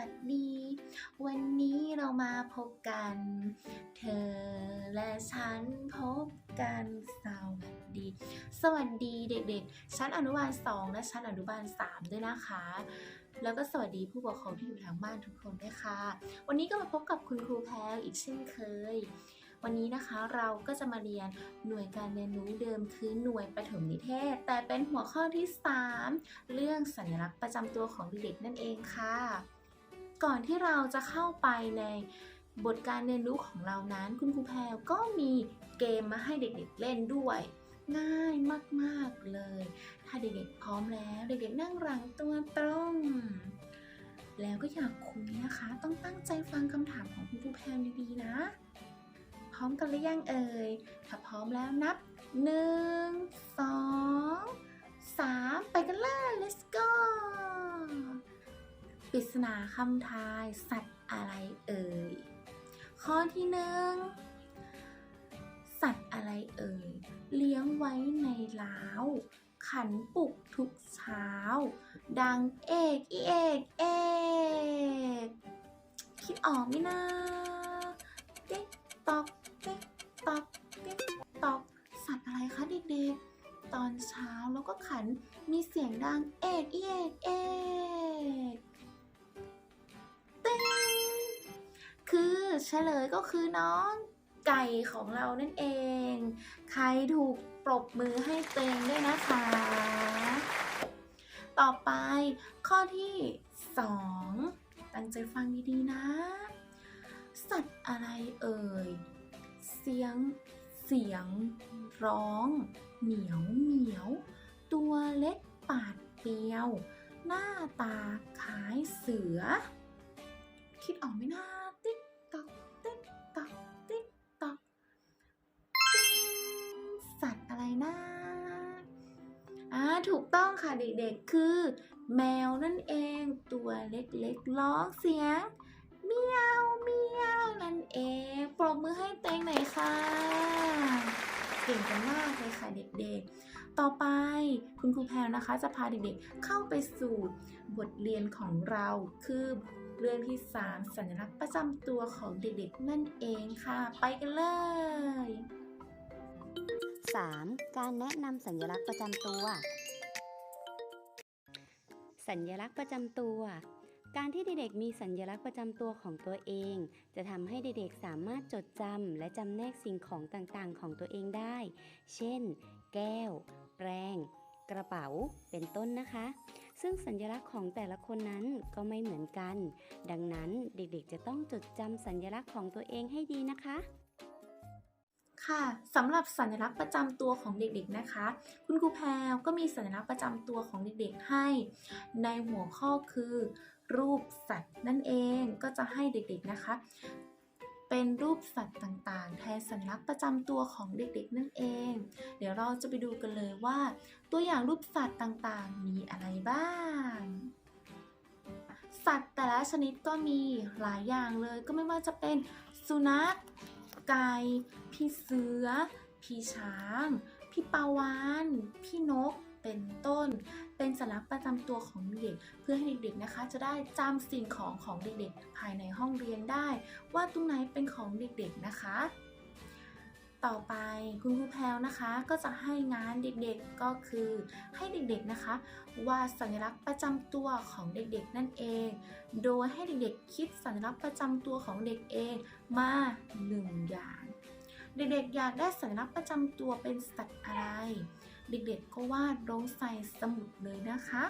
วัสดี วันนี้เรามาพบกัน เธอและฉันพบกันสวัสดี สวัสดีเด็กๆ ชั้นอนุบาล 2 และชั้นอนุบาล 3 ด้วยนะคะ แล้วก็สวัสดีผู้ปกครองที่อยู่ทางบ้านทุกคนด้วยค่ะ วันนี้ก็มาพบกับคุณครูแพรอีกเช่นเคยวันนี้นะคะเราก็จะมาเรียนหน่วยการเรียนรู้เดิมคือหน่วยปฐมนิเทศ แต่เป็นหัวข้อที่ 3 เรื่องสัญลักษณ์ประจำตัวของเด็กนั่นเองค่ะ ก่อนที่เราจะเข้าไปในบทการเรียนรู้ของเรานั้น คุณครูแพรก็มีเกมมาให้เด็กๆเล่นด้วย ง่ายมากๆเลย ถ้าเด็กๆพร้อมแล้วเด็กๆนั่งหลังตัวตรงแล้วก็อยากคุยนะคะ ต้องตั้งใจฟังคำถามของคุณครูแพรดีๆนะ พร้อมกันหรือยังเอ่ย ถ้าพร้อมแล้วนับ 1 2 3 ไปกันเลย let's go ปริศนาคำทายสัตว์อะไรเอ่ย ข้อที่หนึ่งสัตว์อะไรเอ่ย เลี้ยงไว้ในเล้าขันปลุกทุกเช้า ดังเอกอีเอกเอกคิดออกไหมนะติ๊กตอกติ๊กตอกติ๊กตอกสัตว์อะไรคะเด็กๆ ตอนเช้าแล้วก็ขันมีเสียงดังเอกอีเอกเอก เฉลยก็คือน้องไก่ของเรานั่นเอง ใครถูกปรบมือให้เตวเองด้วยนะคะ ต่อไปข้อที่ 2 ตั้งใจฟังดีๆนะ สัตว์อะไรเอ่ย เสียงเสียงร้อง เหมียวเหมียว ตัวเล็กปาดเปียว หน้าตาคล้ายเสือ คิดออกไหมนะ ตอกติ๊กตอกติ๊กตอกสัตว์อะไรนะอ่าถูกต้องค่ะเด็กๆ คือ แมวนั่นเองตัวเล็กๆร้องเสียงเมียวเมียวนั่นเองปรบมือให้เต็งหน่อยค่ะเก่งกันมากเลยค่ะเด็กๆ ต่อไปคุณครูแพรนะคะ จะพาเด็กๆเข้าไปสู่บทเรียนของเราคือ เรื่องที่ 3 สัญลักษณ์ประจำตัวของเด็กๆ นั่นเองค่ะ ไปกันเลย 3. การแนะนำสัญลักษณ์ประจำตัว สัญลักษณ์ประจำตัว การที่เด็กๆมีสัญลักษณ์ประจำตัวของตัวเอง จะทำให้เด็กๆสามารถจดจำและจำแนกสิ่งของต่างๆ ของตัวเองได้ เช่น แก้ว แปรงกระเป๋า เป็นต้นนะคะ ซึ่งสัญลักษณ์ของแต่ละคนนั้นก็ไม่เหมือนกัน ดังนั้นเด็กๆ จะต้องจดจำสัญลักษณ์ของตัวเองให้ดีนะคะ ค่ะสำหรับสัญลักษณ์ประจำตัวของเด็กๆนะคะ คุณครูแพรวก็มีสัญลักษณ์ประจำตัวของเด็กๆให้ ในหัวข้อคือ รูปสัตว์นั่นเองก็จะให้เด็กๆนะคะ เป็นรูปสัตว์ต่างๆ แทนสัญลักษณ์ประจำตัวของเด็กๆ นั่นเอง เดี๋ยวเราจะไปดูกันเลยว่า ตัวอย่างรูปสัตว์ต่างๆ มีอะไรบ้าง สัตว์แต่ละชนิดก็มีหลายอย่างเลย ก็ไม่ว่าจะเป็นสุนัข ไก่ พี่เสือ พี่ช้าง พี่ปลาวาน พี่นก เป็นต้น เป็นสัญลักษณ์ประจำตัวของเด็กเพื่อให้เด็กๆนะคะ จะได้จำสิ่งของของเด็กๆ ภายในห้องเรียนได้ ว่าตรงไหนเป็นของเด็กๆนะคะ ต่อไปคุณครูแพลวนะคะ ก็จะให้งานเด็กๆก็คือ ให้เด็กๆนะคะวาดสัญลักษณ์ประจำตัวของเด็กๆนั่นเอง โดยให้เด็กๆ คิดสัญลักษณ์ประจำตัวของเด็กเองมาหนึ่งอย่าง เด็กๆอยากได้สัญลักษณ์ประจำตัวเป็นสัตว์อะไร เด็กๆก็วาดลงใส่สมุดเลยนะคะ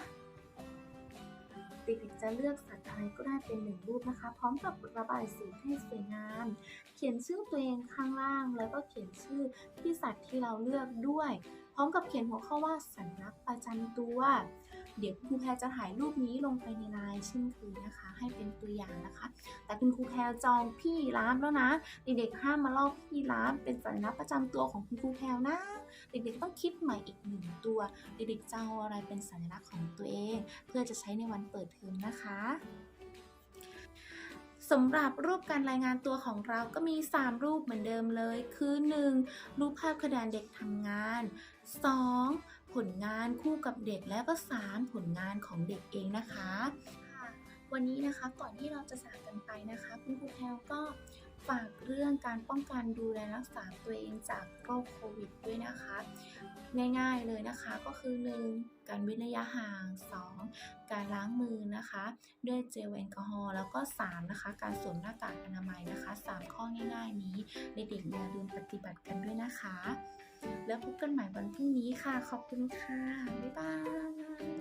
เด็กๆจะเลือกสัตว์อะไรก็ได้เป็นหนึ่งรูปนะคะ พร้อมกับระบายสีให้สวยงาม เขียนชื่อตัวเองข้างล่าง แล้วก็เขียนชื่อที่สัตว์ที่เราเลือกด้วย ร้อมกับเขียนหัวข้อว่าสัญลักษณ์ประจำตัว เดี๋ยวครูแพรจะถ่ายรูปนี้ลงไปในไลน์เช่นเคยนะคะ ให้เป็นตัวอย่างนะคะ แต่คุณครูแพรจองพี่ร้านแล้วนะ เด็กๆห้ามมาลอกพี่ร้านเป็นสัญลักษณ์ประจำตัวของคุณครูแพรนะ เด็กๆต้องคิดใหม่อีกหนึ่งตัว เด็กๆจะเอาอะไรเป็นสัญลักษณ์ของตัวเอง เพื่อจะใช้ในวันเปิดเทอมนะคะ สำหรับรูปการรายงานตัวของเราก็มี 3 รูปเหมือนเดิมเลย คือ 1. รูปภาพคะแนนเด็กทำงาน 2. ผลงานคู่กับเด็กแล้วก็ 3. ผลงานของเด็กเองนะคะค่ะวันนี้นะคะก่อนที่เราจะสากกันไปนะคะ คุณครูแพลวก็ ฝากเรื่องการป้องกันดูแลรักษาตัวเองจากโรคโควิดด้วยนะคะ ง่ายๆเลยนะคะก็คือ 1. การเว้นระยะห่าง 2. การล้างมือนะคะ ด้วยเจลแอลกอฮอล์แล้วก็ 3. นะคะ การสวมหน้ากากอนามัยนะคะ 3 ข้อง่าย ๆ นี้เด็กๆอย่าลืมปฏิบัติกันด้วยนะคะ แล้วพบกันใหม่วันพรุ่งนี้ค่ะ ขอบคุณค่ะ บ๊ายบาย